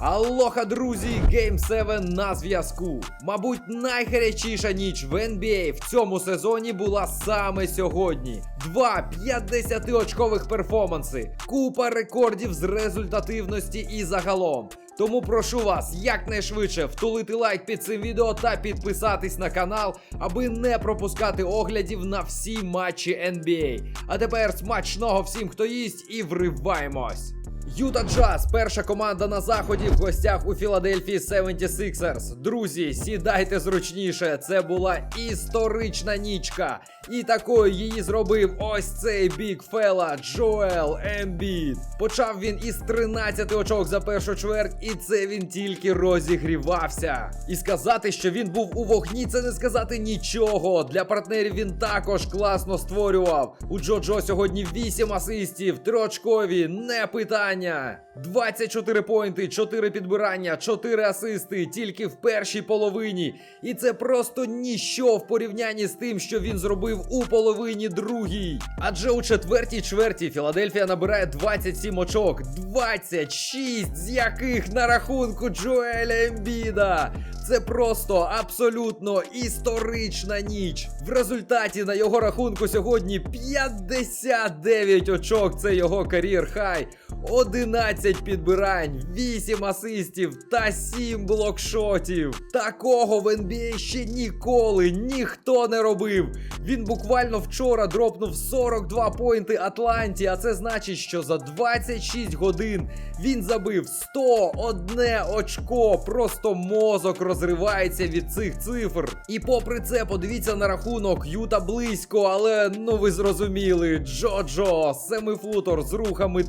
Алоха, друзі! Game 7 на зв'язку. Мабуть, найгарячіша ніч в NBA в цьому сезоні була саме сьогодні. Два 50-очкових перформанси, купа рекордів з результативності і загалом. Тому прошу вас якнайшвидше втулити лайк під цим відео та підписатись на канал, аби не пропускати оглядів на всі матчі NBA. А тепер смачного всім, хто їсть, і вриваємось! Юта Джаз, перша команда на заході в гостях у Філадельфії 76ers. Друзі, сідайте зручніше. Це була історична нічка. І такою її зробив ось цей бік фела Джоел Ембіт. Почав він із 13 очок за першу чверть, і це він тільки розігрівався. І сказати, що він був у вогні, це не сказати нічого. Для партнерів він також класно створював. У Джо-Джо сьогодні 8 асистів, трьохочкові, не питання. 24 поінти, 4 підбирання, 4 асисти тільки в першій половині. І це просто ніщо в порівнянні з тим, що він зробив у половині другій. Адже у четвертій чверті Філадельфія набирає 27 очок, 26 з яких на рахунку Джоеля Ембіда. Це просто абсолютно історична ніч. В результаті на його рахунку сьогодні 59 очок. Це його кар'єр хай. 11 підбирань, 8 асистів та 7 блокшотів. Такого в NBA ще ніколи ніхто не робив. Він буквально вчора дропнув 42 поінти Атланті, а це значить, що за 26 годин він забив 101 очко. Просто мозок розривається від цих цифр. І попри це, подивіться на рахунок Юта близько, але ну ви зрозуміли, Джоджо, семифутор з рухами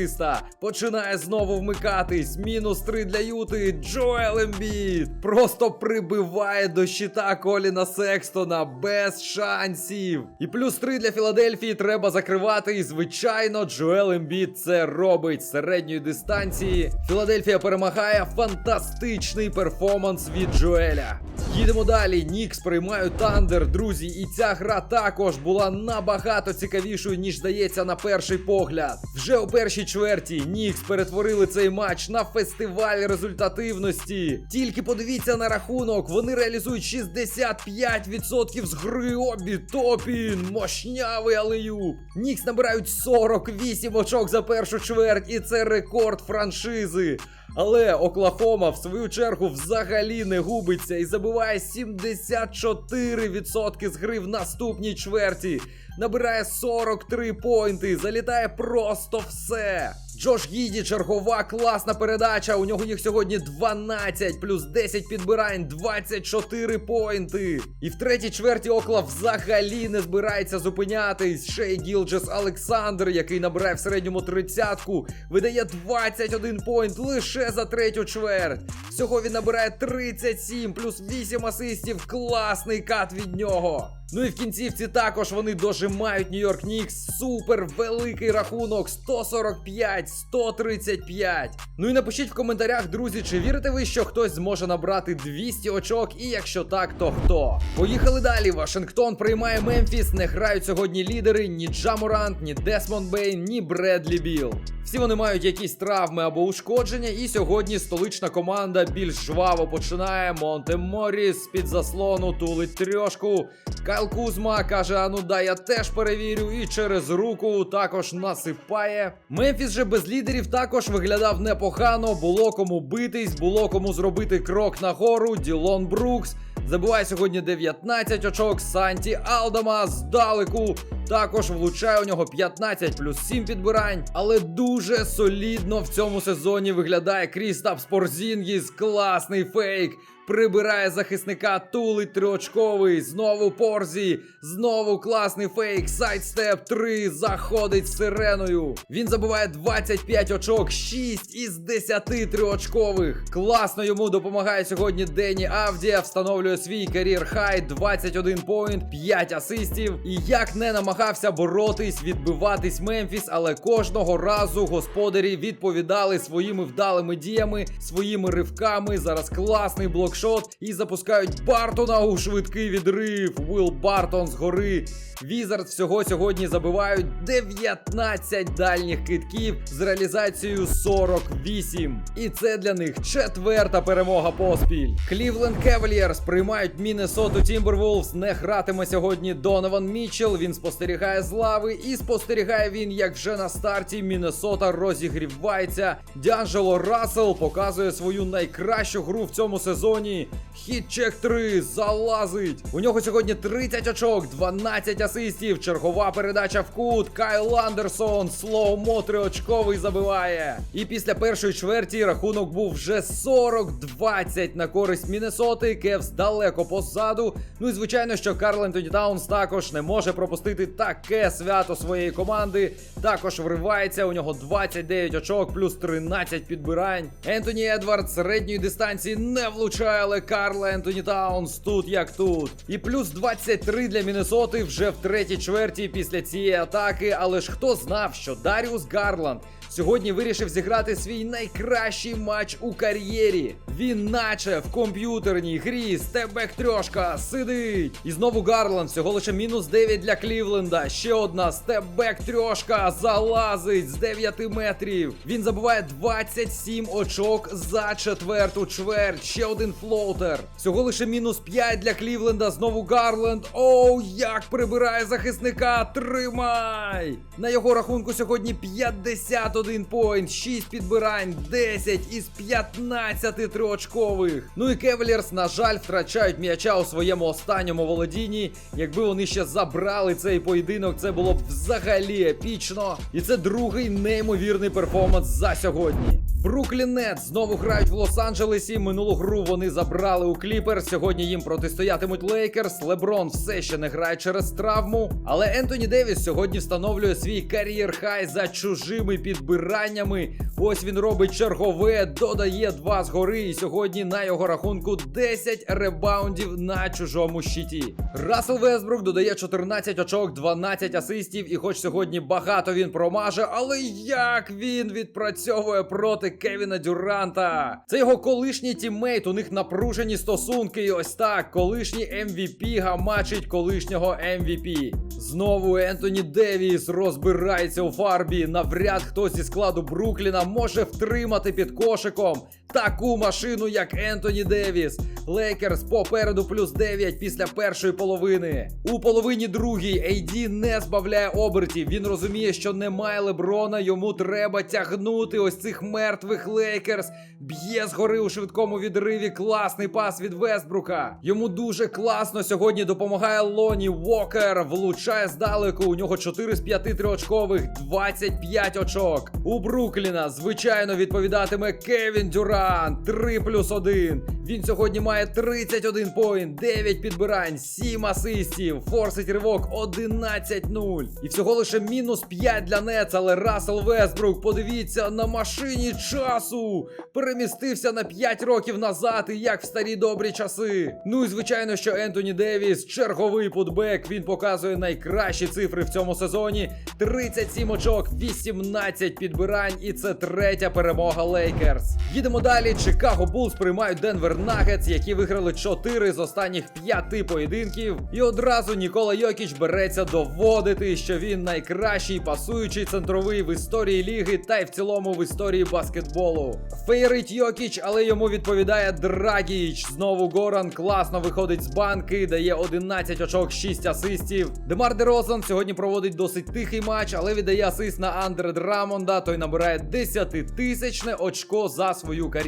танцюриста, починає знову вмикатись. Мінус 3 для Юти. Джоел Ембіт просто прибиває до щита Коліна Секстона без шансів. І плюс 3 для Філадельфії треба закривати. І звичайно, Джоел Ембіт це робить середньої дистанції. Філадельфія перемагає фантастичний перформанс від Джоеля. Їдемо далі. Нікс приймають Тандер, друзі, і ця гра також була набагато цікавішою, ніж здається на перший погляд. Вже у першій чверті Нікс перетворили цей матч на фестиваль результативності. Тільки подивіться на рахунок, вони реалізують 65% з гри обі топін. Мощнявий алею. Нікс набирають 48 очок за першу чверть, і це рекорд франшизи. Але Оклахома в свою чергу взагалі не губиться і забиває 74% з гри в наступній чверті. Набирає 43 поінти, залітає просто все. Джош Гіді, чергова класна передача. У нього їх сьогодні 12, плюс 10 підбирань, 24 поінти. І в третій чверті Окла взагалі не збирається зупинятись. Шей Гілджес Олександр, який набирає в середньому тридцятку, видає 21 поінт лише за третю чверть. Всього він набирає 37, плюс 8 асистів. Класний кат від нього. Ну і в кінцівці також вони дожимають Нью-Йорк Нікс. Супер великий рахунок 145-135. Ну і напишіть в коментарях, друзі, чи вірите ви, що хтось зможе набрати 200 очок, і якщо так, то хто? Поїхали далі. Вашингтон приймає Мемфіс. Не грають сьогодні лідери ні Джамурант, ні Десмонд Бейн, ні Бредлі Біл. Всі вони мають якісь травми або ушкодження, і сьогодні столична команда більш жваво починає. Монте Моріс під заслону тулить трьошку. Кайл Кузма каже: А ну да, я теж перевірю, і через руку також насипає. Мемфіс же без лідерів також виглядав непогано. Було кому битись, було кому зробити крок нагору. Ділон Брукс. Забиває сьогодні 19 очок. Санті Алдама здалеку. Також влучає у нього 15 плюс 7 підбирань. Але дуже солідно в цьому сезоні виглядає Крістап Спорзінгіс. Класний фейк. Прибирає захисника, тулить триочковий. Знову Порзі. Знову класний фейк. Сайдстеп 3. Заходить сиреною. Він забиває 25 очок, 6 із 10 триочкових. Класно йому допомагає сьогодні Дені Авдія. Встановлює свій кар'єр хай 21 поінт, 5 асистів. І як не намагався боротись, відбиватись Мемфіс, але кожного разу господарі відповідали своїми вдалими діями, своїми ривками. Зараз класний блок блокшот і запускають Бартона у швидкий відрив. Уилл Бартон з гори. Візард всього сьогодні забивають 19 дальніх китків з реалізацією 48. І це для них четверта перемога поспіль. Клівленд Кевальєрс приймають Міннесоту Тімберволфс. Не гратиме сьогодні Донован Мітчелл. Він спостерігає з лави і спостерігає він, як вже на старті Міннесота розігрівається. Д'Анджело Рассел показує свою найкращу гру в цьому сезоні. Хіт-чек 3 залазить. У нього сьогодні 30 очок, 12 асистів. Чергова передача в кут. Кайл Андерсон слоумо триочковий забиває. І після першої чверті рахунок був вже 40-20 на користь Міннесоти. Кевс далеко позаду. Ну і звичайно, що Карл Ентоні Таунс також не може пропустити таке свято своєї команди. Також вривається. У нього 29 очок, плюс 13 підбирань. Ентоні Едвард середньої дистанції не влучає, але Карла Ентоні Таунс тут як тут. І плюс 23 для Міннесоти вже в третій чверті після цієї атаки. Але ж хто знав, що Даріус Гарланд сьогодні вирішив зіграти свій найкращий матч у кар'єрі. Він наче в комп'ютерній грі стебек трьошка сидить. І знову Гарланд, всього лише мінус 9 для Клівленда. Ще одна стебек трьошка залазить з 9 метрів. Він забуває 27 очок за четверту чверть. Ще один флоутер. Всього лише мінус 5 для Клівленда. Знову Гарленд. Оу, як прибирає захисника. Тримай! На його рахунку сьогодні 51 поінт, 6 підбирань, 10 із 15 триочкових. Ну і Кевелірс, на жаль, втрачають м'яча у своєму останньому володінні. Якби вони ще забрали цей поєдинок, це було б взагалі епічно. І це другий неймовірний перформанс за сьогодні. Бруклін Нетс знову грають в Лос-Анджелесі. Минулу гру вони забрали у Кліпер. Сьогодні їм протистоятимуть Лейкерс. Леброн все ще не грає через травму. Але Ентоні Девіс сьогодні встановлює свій кар'єр хай за чужими підбираннями. Ось він робить чергове, додає два згори. І сьогодні на його рахунку 10 ребаундів на чужому щиті. Рассел Весбрук додає 14 очок, 12 асистів. І хоч сьогодні багато він промаже, але як він відпрацьовує проти Кевіна Дюранта? Це його колишній тіммейт. У них напружені стосунки. І ось так, колишній MVP гамачить колишнього MVP. Знову Ентоні Девіс розбирається у фарбі. Навряд хтось зі складу Брукліна може втримати під кошиком таку машину, як Ентоні Девіс. Лейкерс попереду плюс 9 після першої половини. У половині другій Ейді не збавляє обертів. Він розуміє, що немає Леброна. Йому треба тягнути ось цих мертвих Лейкерс. Б'є згори у швидкому відриві. Класний пас від Вестбрука. Йому дуже класно сьогодні допомагає Лоні Вокер. Влучає здалеку. У нього 4 з 5 триочкових, 25 очок. У Брукліна, звичайно, відповідатиме Кевін Дюрант. 3 плюс 1. Він сьогодні має 31 поінт, 9 підбирань, 7 асистів, форсить ривок 11-0. І всього лише мінус 5 для Нец, але Рассел Вестбрук, подивіться, на машині часу перемістився на 5 років назад, і як в старі добрі часи. Ну і звичайно, що Ентоні Девіс, черговий путбек, він показує найкращі цифри в цьому сезоні: 37 очок, 18 підбирань, і це третя перемога Лейкерс. Їдемо далі. Чикаго Булс приймають Денвер Нагетс, які виграли 4 з останніх 5 поєдинків. І одразу Нікола Йокіч береться доводити, що він найкращий пасуючий центровий в історії ліги та й в цілому в історії баскетболу. Фейрить Йокіч, але йому відповідає Драгіч. Знову Горан класно виходить з банки, дає 11 очок, 6 асистів. Демар Дерозан сьогодні проводить досить тихий матч, але віддає асист на Андре Драмонда. Той набирає 10 тисячне очко за свою кар'єру.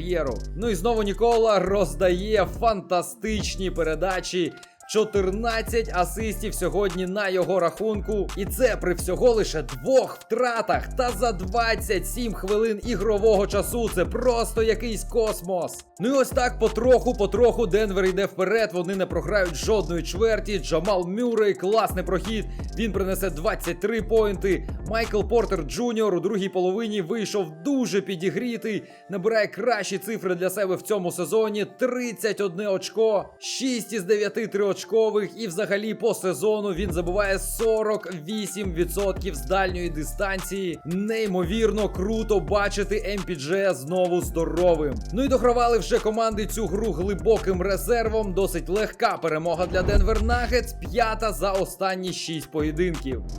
Ну і знову Нікола роздає фантастичні передачі. 14 асистів сьогодні на його рахунку. І це при всього лише двох втратах. Та за 27 хвилин ігрового часу. Це просто якийсь космос. Ну і ось так потроху, потроху Денвер йде вперед. Вони не програють жодної чверті. Джамал Мюррей, класний прохід. Він принесе 23 поінти. Майкл Портер Джуніор у другій половині вийшов дуже підігрітий, набирає кращі цифри для себе в цьому сезоні: 31 очко, 6 із 9 триочкових, і взагалі по сезону він забуває 48% з дальньої дистанції. Неймовірно круто бачити МПДЖ знову здоровим. Ну і догравали вже команди цю гру глибоким резервом. Досить легка перемога для Денвер Нагетс, п'ята за останні 6 поєдинків.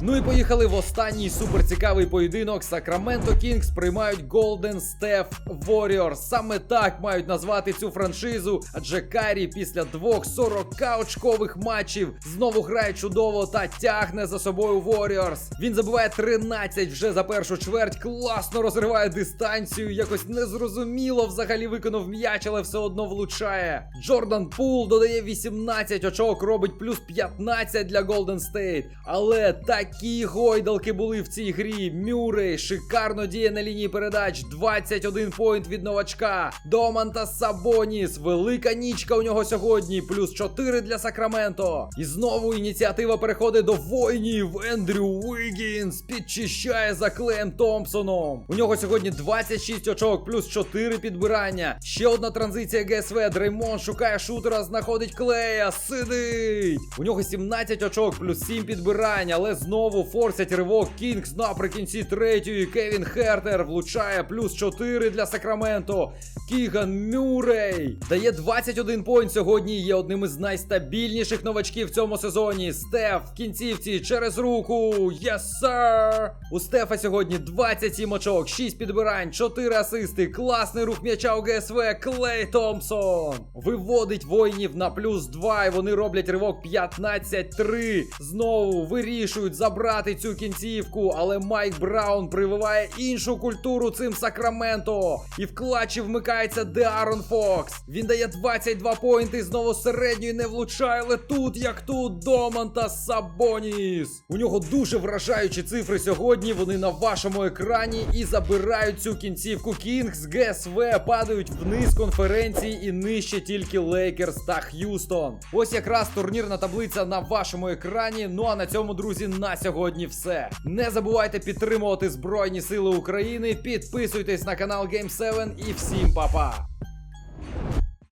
Ну і поїхали в останній суперцікавий поєдинок. Сакраменто Кінгс приймають Golden Steph Warriors. Саме так мають назвати цю франшизу, адже Карі після двох 40 очкових матчів знову грає чудово та тягне за собою Warriors. Він забиває 13 вже за першу чверть, класно розриває дистанцію. Якось незрозуміло взагалі виконав м'яч, але все одно влучає. Джордан Пул додає 18 очок, робить плюс 15 для Golden State. Але такі гойдалки були в цій грі. Мюррей шикарно діє на лінії передач. 21 поінт від новачка. Доманта Сабоніс. Велика нічка у нього сьогодні. Плюс 4 для Сакраменто. І знову ініціатива переходить до воїнів. Ендрю Уігінс підчищає за Клеєм Томпсоном. У нього сьогодні 26 очок, плюс 4 підбирання. Ще одна транзиція ГСВ. Дреймон шукає шутера, знаходить Клея. Сидить. У нього 17 очок, плюс 7 підбирань, але знову форсять ривок Кінгс наприкінці третьої. Кевін Хертер влучає плюс 4 для Сакраменто. Кіган Мюррей дає 21 поінт сьогодні. Є одним із найстабільніших новачків в цьому сезоні. Стеф в кінцівці через руку. Yes, sir! У Стефа сьогодні 27 очок, 6 підбирань, 4 асисти. Класний рух м'яча у ГСВ. Клей Томпсон виводить воїнів на плюс 2. І вони роблять ривок 15-3. Знову вирішують забрати цю кінцівку. Але Майк Браун прививає іншу культуру цим Сакраменто. І в клатчі вмикається Деарон Фокс. Він дає 22 поінти. Знову середньої не влучає. Але тут, як тут, Доманта Сабоніс. У нього дуже вражаючі цифри сьогодні. Вони на вашому екрані і забирають цю кінцівку. Кінгс, ГСВ падають вниз конференції і нижче тільки Лейкерс та Х'юстон. Ось якраз турнірна таблиця на вашому екрані. Ну а на цьому, друзі, на сьогодні все. Не забувайте підтримувати Збройні Сили України. Підписуйтесь на канал Game7 і всім па-па!